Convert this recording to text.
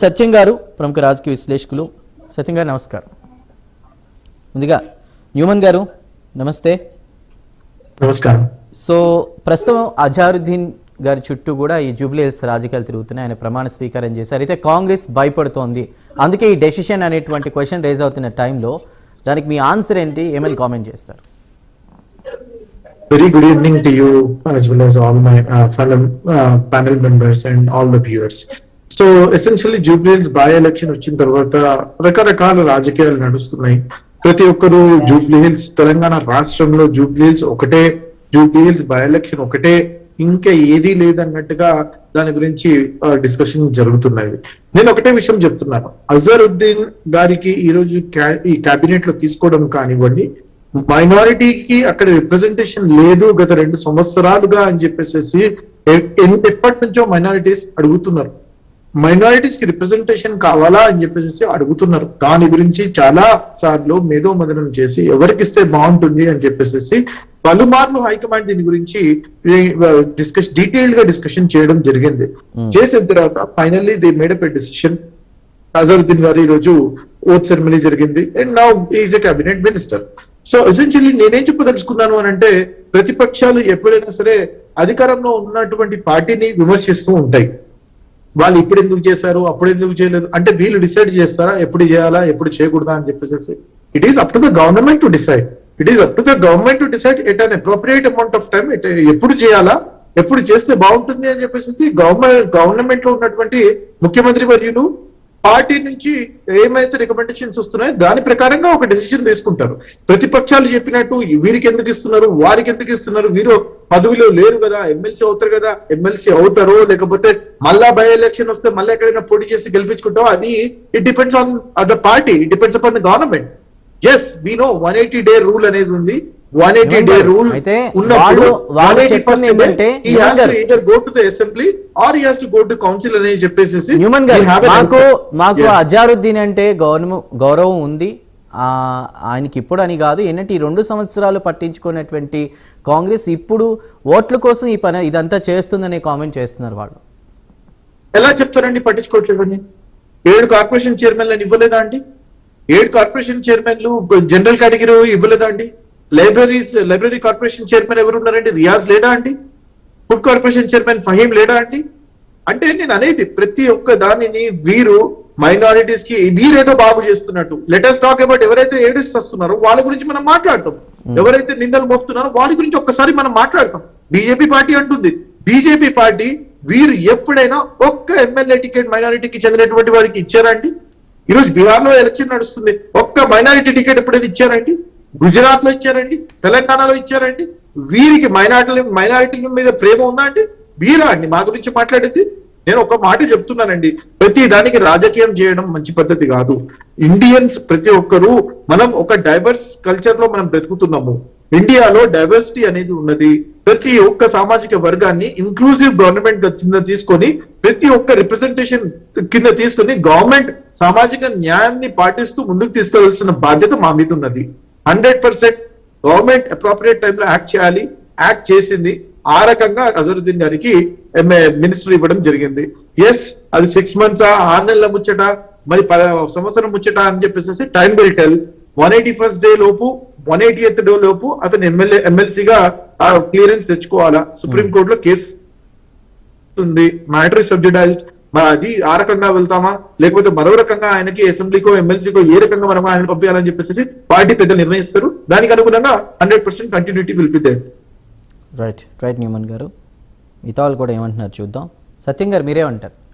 సత్యం గారు ప్రముఖ రాజకీయ విశ్లేషకులు. సత్యం గారు నమస్కారం. ముందుగా న్యూమన్ గారు నమస్తే. నమస్కారం. సో ప్రస్తుతం అజారుద్దీన్ గారి చుట్టూ కూడా ఈ జూబ్లీహిల్స్ రాజకీయాలు తిరుగుతున్నాయి. ఆయన ప్రమాణ స్వీకారం చేశారు. అయితే కాంగ్రెస్ భయపడుతోంది. అందుకే ఈ డెసిషన్ అనేటువంటి క్వశ్చన్ రేజ్ అవుతున్న టైంలో దానికి మీ ఆన్సర్ ఏంటి? ఏమని కామెంట్ చేస్తారు? To you as well as all my uh, fellow uh, panel members and all the viewers. So essentially Jubilee Hills by election వచ్చిన తర్వాత రకరకాల రాజకీయాలు నడుస్తున్నాయి. ప్రతి ఒక్కరు జూబ్లీహిల్స్ తెలంగాణ రాష్ట్రంలో జూబ్లీహిల్స్ ఒకటే జూబ్లీహిల్స్ బై ఎలక్షన్ ఒకటే ఇంకా ఏదీ లేదన్నట్టుగా దాని గురించి డిస్కషన్ జరుగుతున్నాయి. నేను ఒకటే విషయం చెప్తున్నాను. అజరుద్దీన్ గారికి ఈ రోజు క్యా- ఈ కేబినెట్లో తీసుకోవడం కానివ్వండి మైనారిటీకి అక్కడ రిప్రజెంటేషన్ లేదు గత రెండు సంవత్సరాలుగా అని చెప్పేసి ఎన్- ఎప్పటి నుంచో మైనారిటీస్ అడుగుతున్నారు. మైనారిటీస్కి రిప్రజెంటేషన్ కావాలా అని చెప్పేసి అడుగుతున్నారు. దాని గురించి చాలా సార్లు మేధో మదనం చేసి ఎవరికి ఇస్తే బాగుంటుంది అని చెప్పేసి పలుమార్లు హైకమాండ్ దీని గురించి డిస్కస్ డీటెయిల్డ్గా డిస్కషన్ చేయడం జరిగింది. చేసిన తర్వాత finally they made up a decision. Azharuddin గారు ఈ రోజు ఓత్ సెరమనీ జరిగింది. And now is a cabinet minister. So essentially నేనేం చెప్పదలుచుకున్నాను అని అంటే ప్రతిపక్షాలు ఎప్పుడైనా సరే అధికారంలో ఉన్నటువంటి పార్టీని విమర్శిస్తూ ఉంటాయి. వాళ్ళు ఇప్పుడు ఎందుకు చేశారు అప్పుడు ఎందుకు చేయలేదు? అంటే వీళ్ళు డిసైడ్ చేస్తారా? ఎప్పుడు చేయాలా? ఎప్పుడు చేయకూడదా? అని చెప్పేసి it is up to the government to decide it is up to the government to decide at an appropriate amount of time ఎప్పుడు చేయాలా? ఎప్పుడు చేస్తే బాగుంటుంది అని చెప్పేసి గవర్నమెంట్ గవర్నమెంట్లో ఉన్నటువంటి ముఖ్యమంత్రి వర్యులు పార్టీ నుంచి ఏమైతే రికమెండేషన్స్ వస్తున్నాయో దాని ప్రకారంగా ఒక డెసిషన్ తీసుకుంటారు. ప్రతిపక్షాలు చెప్పినట్టు వీరికి ఎందుకు ఇస్తున్నారు? వారికి ఎందుకు ఇస్తున్నారు? వీరు పదవిలో లేరు కదా ఎమ్మెల్సీ అవుతారు కదా ఎమ్మెల్సీ అవుతారో లేకపోతే మళ్ళా బై ఎలక్షన్ వస్తే మళ్ళీ ఎక్కడైనా పోటీ చేసి గెలిపించుకుంటాం అది it depends on the party it depends upon the government as we know one eighty day rule అనేది ఉంది one eighty day rule the assembly or he has to go to council అనేది చెప్పేసి మాకు. మాకు. అజారుద్దీన్ అంటే గౌరవం గౌరవం ఉంది ఆయనకి ఇప్పుడు అని కాదు ఏంటంటే ఈ రెండు సంవత్సరాలు పట్టించుకున్నటువంటి కాంగ్రెస్ ఇప్పుడు ఓట్ల కోసం ఈ పని ఇదంతా చేస్తుందనే కామెంట్ చేస్తున్నారు వాళ్ళు. ఎలా చెప్తారండి పట్టించుకోవట్లేదండి ఏడు కార్పొరేషన్ చైర్మన్లు ఇవ్వలేదా అండి? ఏడు కార్పొరేషన్ చైర్మన్లు జనరల్ కేటగిరీ ఇవ్వలేదా అండి? లైబ్రరీస్ లైబ్రరీ కార్పొరేషన్ చైర్మన్ ఎవరు ఉన్నారండి రియాజ్ లేడా అండి? ఫుడ్ కార్పొరేషన్ చైర్మన్ ఫహీం లేడా అండి? అంటే నేను అనేది ప్రతి ఒక్క దానిని వీరు మైనారిటీస్కి వీరేదో బాగు చేస్తున్నట్టు. లెటెస్ట్ టాక్ అబౌట్ ఎవరైతే ఏడిస్ వస్తున్నారో వాళ్ళ గురించి మనం మాట్లాడతాం. ఎవరైతే నిందలు మోపుతున్నారో వాళ్ళ గురించి ఒక్కసారి మనం మాట్లాడతాం. బీజేపీ పార్టీ అంటుంది. బీజేపీ పార్టీ వీరు ఎప్పుడైనా ఒక్క ఎమ్మెల్యే టికెట్ మైనారిటీకి చెందినటువంటి వారికి ఇచ్చారండి? ఈరోజు బీహార్లో ఎలక్షన్ నడుస్తుంది. ఒక్క మైనారిటీ టికెట్ ఎప్పుడైనా ఇచ్చారండి? గుజరాత్లో ఇచ్చారండి? తెలంగాణలో ఇచ్చారండి? వీరికి మైనారిటీ మైనారిటీల మీద ప్రేమ ఉందా అండి? మీరా అండి మా గురించి మాట్లాడేది? నేను ఒక మాట చెప్తున్నానండి. ప్రతి దానికి రాజకీయం చేయడం మంచి పద్ధతి కాదు. ఇండియన్స్ ప్రతి ఒక్కరూ మనం ఒక డైవర్స్ కల్చర్లో మనం బ్రతుకుతున్నాము. ఇండియాలో డైవర్సిటీ అనేది ఉన్నది. ప్రతి ఒక్క సామాజిక వర్గాన్ని ఇంక్లూజివ్ గవర్నమెంట్ కింద తీసుకొని ప్రతి ఒక్క రిప్రజెంటేషన్ కింద తీసుకొని గవర్నమెంట్ సామాజిక న్యాయాన్ని పాటిస్తూ ముందుకు తీసుకోవాల్సిన బాధ్యత మా మీద ఉన్నది. హండ్రెడ్ పర్సెంట్ గవర్నమెంట్ అప్రోప్రియేట్ టైంలో యాక్ట్ చేయాలి. యాక్ట్ చేసింది. ఆ రకంగా అజరుద్దీన్ గారికి మినిస్టర్ ఇవ్వడం జరిగింది. ఎస్ అది సిక్స్ మంత్స్ ఆరు నెలల ముచ్చట మరి పద సంవత్సరం ముచ్చట అని చెప్పేసి time will tell one eighty first day లోపు వన్ ఎయిటీ ఎయిత్ డే లోపు అతను ఎమ్మెల్యే ఎమ్మెల్సీగా క్లియరెన్స్ తెచ్చుకోవాలా. సుప్రీం కోర్టులో కేసు ఉంది. మ్యాటర్ సబ్జెక్టైజ్డ్ మరి అది ఆ రకంగా వెళ్తామా? లేకపోతే మరో రకంగా ఆయనకి అసెంబ్లీకో ఎమ్మెల్సీకో ఏ రకంగా మనం ఆయన పంపించాలని చెప్పేసి పార్టీ పెద్దలు నిర్ణయిస్తారు. దానికి అనుగుణంగా hundred percent continuity there right right Numan గారు. మిగతా వాళ్ళు కూడా ఏమంటున్నారు చూద్దాం. సత్యం గారు మీరేమంటారు?